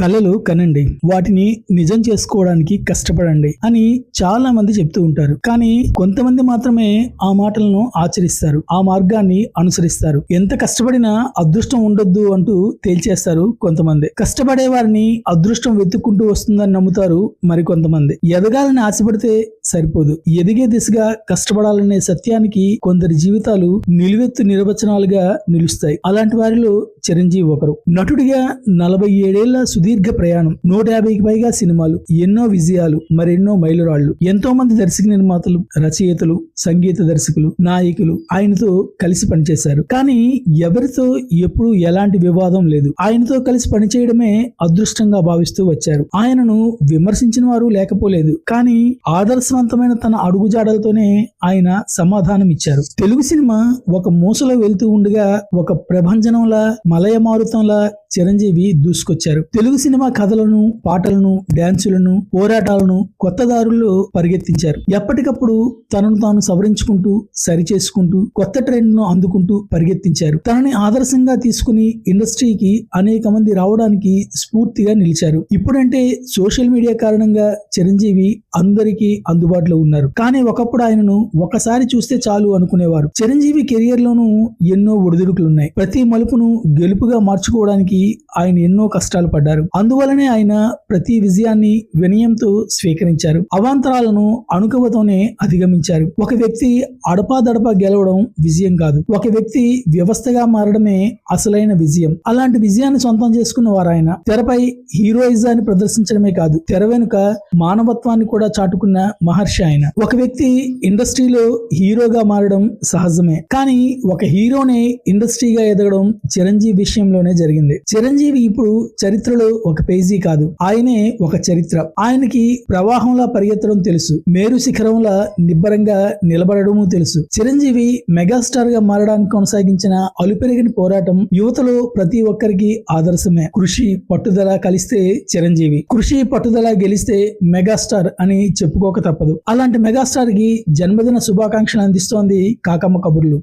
కళలు కనండి. వాటిని నిజం చేసుకోవడానికి కష్టపడండి అని చాలా మంది చెప్తూ ఉంటారు. కానీ కొంతమంది మాత్రమే ఆ మాటలను ఆచరిస్తారు. ఆ మార్గాన్ని అనుసరిస్తారు. ఎంత కష్టపడినా అదృష్టం ఉండొద్దు అంటూ తేల్చేస్తారు కొంతమంది. కష్టపడే వారిని అదృష్టం వెతుక్కుంటూ వస్తుందని నమ్ముతారు మరికొంతమంది. ఎదగాలని ఆశపడితే సరిపోదు. ఎదిగే దిశగా కష్టపడాలనే సత్యానికి కొందరి జీవితాలు నిలువెత్తు నిర్వచనాలుగా నిలుస్తాయి. అలాంటి వారిలో చిరంజీవి ఒకరు. నటుడిగా నలభై ఏడేళ్ళ సుదీర్ఘ ప్రయాణం. నూట యాభైకి పైగా సినిమాలు ఎన్నో విజయాలు మరెన్నో మైలురాళ్ళు ఎంతో మంది దర్శక నిర్మాతలు రచయితలు సంగీత దర్శకులు నాయకులు ఆయనతో కలిసి పనిచేశారు. కానీ ఎవరితో ఎప్పుడు ఎలాంటి వివాదం లేదు. ఆయనతో కలిసి పనిచేయడమే అదృష్టంగా భావిస్తూ వచ్చారు. ఆయనను విమర్శించిన వారు లేకపోలేదు. కానీ ఆదర్శవంతమైన తన అడుగుజాడలతోనే ఆయన సమాధానం ఇచ్చారు. తెలుగు సినిమా ఒక మూసలో వెళ్తూ ఉండగా ఒక ప్రభంజనంలా మలయమారుతంలా చిరంజీవి దూసుకొచ్చారు. తెలుగు సినిమా కథలను పాటలను డ్యాన్సులను పోరాటాలను కొత్త దారుల్లో పరిగెత్తించారు. ఎప్పటికప్పుడు తనను తాను సవరించుకుంటూ సరిచేసుకుంటూ కొత్త ట్రెండ్ను అందుకుంటూ పరిగెత్తించారు. తనని ఆదర్శంగా తీసుకుని ఇండస్ట్రీకి అనేక మంది రావడానికి స్ఫూర్తిగా నిలిచారు. ఇప్పుడంటే సోషల్ మీడియా కారణంగా చిరంజీవి అందరికీ అందుబాటులో ఉన్నారు. కానీ ఒకప్పుడు ఆయనను ఒకసారి చూస్తే చాలు అనుకునేవారు. చిరంజీవి కెరియర్ లోనూ ఎన్నో ఒడిదుడుకులున్నాయి. ప్రతి మలుపును గెలుపుగా మార్చుకోవడానికి ఆయన ఎన్నో కష్టాలు పడ్డారు. అందువలనే ఆయన ప్రతి విజయాన్ని వినయంతో స్వీకరించారు. అవాంతరాలను అనుకవతోనే అధిగమించారు. ఒక వ్యక్తి అడపాదడపా గెలవడం విజయం కాదు. ఒక వ్యక్తి వ్యవస్థగా మారడమే అసలైన విజయం. అలాంటి విజయాన్ని సొంతం చేసుకున్న వారు ఆయన తెరపై హీరోయిజాన్ని ప్రదర్శించడమే కాదు తెర వెనుక మానవత్వాన్ని కూడా చాటుకున్న మహర్షి ఆయన. ఒక వ్యక్తి ఇండస్ట్రీలో హీరోగా మారడం సహజమే. కానీ ఒక హీరోనే ఇండస్ట్రీగా ఎదగడం చిరంజీవి విషయంలోనే జరిగింది. చిరంజీవి ఇప్పుడు చరిత్రలో ఒక పేజీ కాదు. ఆయనే ఒక చరిత్ర. ఆయనకి ప్రవాహంలా పరిగెత్తడం తెలుసు. మేరు శిఖరంలా నిబ్బరంగా నిలబడడము తెలుసు. చిరంజీవి మెగాస్టార్గా మారడానికి కొనసాగించిన అలుపెరిగిన పోరాటం యువతలో ప్రతి ఒక్కరికి ఆదర్శమే. కృషి పట్టుదల కలిస్తే చిరంజీవి. కృషి పట్టుదల గెలిస్తే మెగాస్టార్ అని చెప్పుకోక తప్పదు. అలాంటి మెగాస్టార్కి జన్మదిన శుభాకాంక్షలు అందిస్తోంది కాకమ్మ కబుర్లు.